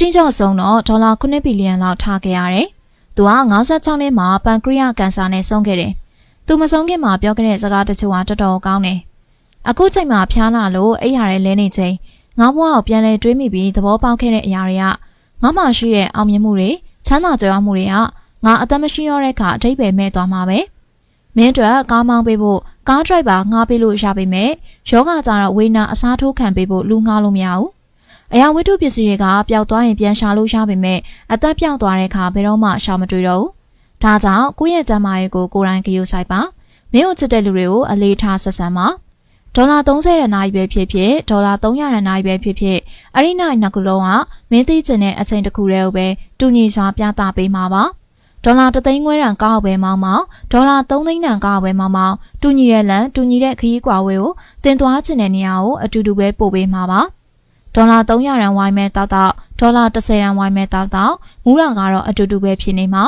တီကြောင့်ဆုံးတော့ဒေါ်လာ9ဘီလီယံလောက်ထားခဲ့ရတယ်။သူက56နှစ်မှာပန်ကရီယာကန်ဆာနဲ့ဆုံးခဲ့တယ်။သူမဆုံးခင်မှာပြောခဲ့တဲ့စကားတချို့ကတော်တော်ကောင်းတယ်။အခုချိန်မှာဖျားလာလို့အိယာရဲလဲနေချိန်ငါဘဝကိုပြန်လဲတွေးမိပြီးသဘောပေါက်ခဲ့တဲ့အရာတွေကငါမှရှိတဲ့အောင်မြင်မှုတွေချမ်းသာကြွယ်ဝမှုတွေကငါအသက်မရှိတော့တဲ့အခါအထိပ္ပယ်မဲ့သွားမှာပဲ။မင်းတို့ကားမောင်းပေးဖို့ကားဒရိုက်ဘာငှားပေးလို့ရပါမယ်။ယောဂကြတော့ဝေနာအစားထိုးခံပေးဖို့လူငှားလို့မရဘူး။ အရာဝတ္ထုပစ္စည်းတွေကပျောက်သွားရင်ပြန်ရှာလို့ရပါမယ်။အသက်ပြောက်သွားတဲ့အခါဘယ်တော့မှရှာမတွေ့တော့ဘူး။ဒါကြောင့်ကိုယ့်ရဲ့ကျန်းမာရေးကိုကိုယ်တိုင်ဂရုစိုက်ပါ။မင်းတို့ချစ်တဲ့လူတွေကိုအလေးထားဆက်ဆံပါ။ဒေါ်လာ30ရန်နိုင်ပဲဖြစ်ဖြစ်ဒေါ်လာ300ရန်နိုင်ပဲဖြစ်ဖြစ်အရိနိုင်နှစ်ခုလုံးကမင်းသိချင်တဲ့အချိန်တစ်ခုတည်းကိုပဲတူညီစွာပြသပေးမှာပါဒေါ်လာ3သိန်းခွဲတန်ကားပဲမောင်းမောင်းဒေါ်လာ3သိန်းတန်ကားပဲမောင်းမောင်းတူညီတဲ့လန်တူညီတဲ့ခရီးကွာဝေးကိုတင်သွားချင်တဲ့နေရာကိုအတူတူပဲပို့ပေးမှာပါ ဒေါ်လာ300ရန်ဝိုင်းမဲ့တောက်တောက်ဒေါ်လာ10ရန်ဝိုင်းမဲ့တောက်တောက်မူရကတော့အတူတူပဲဖြစ်နေမှာ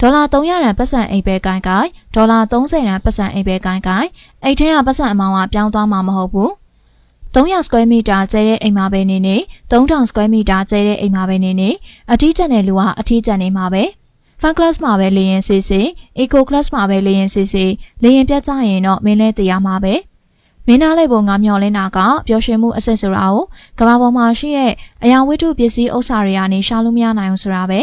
ဒေါ်လာ300ရန်ပတ်စံအိမ်ပဲကိုင်းကိုင်းဒေါ်လာ30ရန်ပတ်စံအိမ်ပဲကိုင်းကိုင်းအိတ်ထဲကပတ်စံအမောင်းကပြောင်းသွားမှာမဟုတ်ဘူး300 square meter ကျဲတဲ့အိမ်မှာပဲနေနေ3000 square meter ကျဲတဲ့အိမ်မှာပဲနေနေအထီးကျန်တဲ့လူကအထီးကျန်နေမှာပဲ Fun class မှာပဲလေရင်စစ်စစ် Eco class မှာပဲလေရင်စစ်စစ်လေရင်ပြတ်ကြရင်တော့မင်းလဲတရားမှာပဲ မင်းသားလိုက်ပုံငါမျော်လင်းတာကပျော်ရွှင်မှုအစစ်ဆိုတာကိုကမ္ဘာပေါ်မှာရှိတဲ့အရာဝတ္ထုပစ္စည်းဥစ္စာတွေကနေရှာလို့မရနိုင်ဘူးဆိုတာပဲ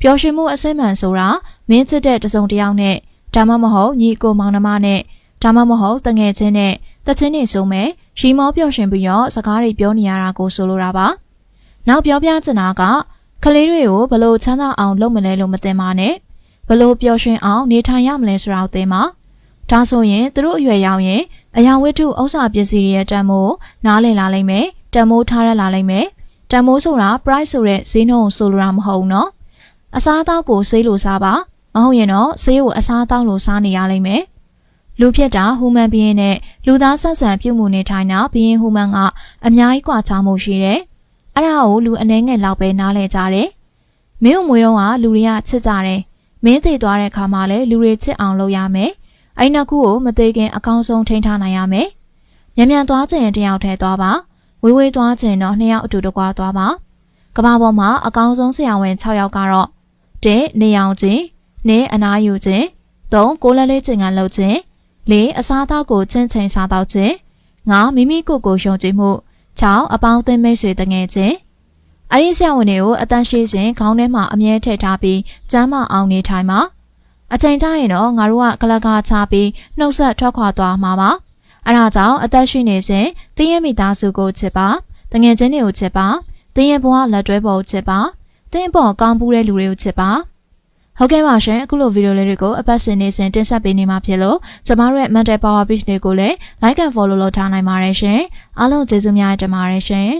ပျော်ရွှင်မှုအစစ်မှန်ဆိုတာမင်းချစ်တဲ့တစုံတစ်ယောက်နဲ့ဒါမှမဟုတ်ညီကိုမောင်နှမနဲ့ဒါမှမဟုတ်တငယ်ချင်းနဲ့တချင်းနေဆုံးမဲ့ရီမောပျော်ရွှင်ပြီးတော့စကားတွေပြောနေရတာကိုဆိုလိုတာပါနောက်ပြောပြချင်တာကကလေးတွေကိုဘလို့ချမ်းသာအောင်လုပ်မလဲလို့မသိပါနဲ့ဘလို့ပျော်ရွှင်အောင်နေထိုင်ရမလဲဆိုတာကိုသိမှာ ဒါဆိုရင်သူတို့အရွယ်ရောက်ရင်အရာဝတ္ထုဥစ္စာပစ္စည်းတွေရဲ့တန်မိုးနားလည်လာလိမ့်မယ်တန်မိုးထားရလာလိမ့်မယ်တန်မိုးဆိုတာ price ဆိုတဲ့ဈေးနှုန်းကိုဆိုလိုတာမဟုတ်ဘူးနော်အစားအသောက်ကိုဈေးလိုစားပါမဟုတ်ရင်တော့ဈေးကိုအစားအသောက်လိုစားနေရလိမ့်မယ်လူဖြစ်တာ human being နဲ့လူသားဆက်ဆံပြုမှုနေထိုင်တာ being human ကအများကြီးကွာခြားမှုရှိတယ်အဲ့ဒါကိုလူအနေငယ်လောက်ပဲနားလည်ကြတယ်မင်း့အမွေတော့ကလူတွေကချစ်ကြတယ်မင်းသေးသွားတဲ့အခါမှာလည်းလူတွေချစ်အောင်လုပ်ရမယ် အဲ့နှစ်ခုကိုမသေးခင်အကောင်းဆုံးထိန်းထားနိုင်ရမယ်။မြန်မြန်သွားခြင်းတယောက်ထဲသွားပါ။ဝေးဝေးသွားခြင်းတော့နှစ်ယောက်အတူတကွာသွားပါ။ကဘာပေါ်မှာအကောင်းဆုံးဆရာဝန်6ယောက်ကတော့၁နေအောင်ခြင်း၊၂အနာယူခြင်း၊၃ကိုလက်လေးကျင်ကန်လုပ်ခြင်း၄အစားအသောက်ကိုချင်းချင်းစားတော့ခြင်း၅မိမိကိုယ်ကိုယုံကြည်မှု၆အပေါင်းအသင်းမိတ်ဆွေတငယ်ချင်းအဲ့ဒီဆရာဝန်တွေကိုအတန်းရှိစဉ်ခေါင်းထဲမှာအမြဲထည့်ထားပြီးကျမ်းမာအောင်နေထိုင်ပါ အချိန်ကျရင်တော့ငါတို့ကကလကားချပြီးနှုတ်ဆက်ထွက်ခွာသွားမှာပါအဲ့ဒါကြောင့်အသက်ရှိနေစဉ်တင်းရဲ့မိသားစုကိုချစ်ပါတငယ်ချင်းတွေကိုချစ်ပါတင်းရဲ့ဘဝလက်တွဲပေါ်ကိုချစ်ပါတင်းပေါ်ကောင်းပူးတဲ့လူတွေကိုချစ်ပါဟုတ်ကဲ့ပါရှင်အခုလိုဗီဒီယိုလေးတွေကိုအပတ်စဉ်နေစဉ်တင်ဆက်ပေးနေမှာဖြစ်လို့ကျမတို့ရဲ့ Mental Power Page တွေကိုလည်း Like and Follow လုပ်ထားနိုင်ပါတယ်ရှင်အားလုံးကျေးဇူးများတင်ပါတယ်ရှင်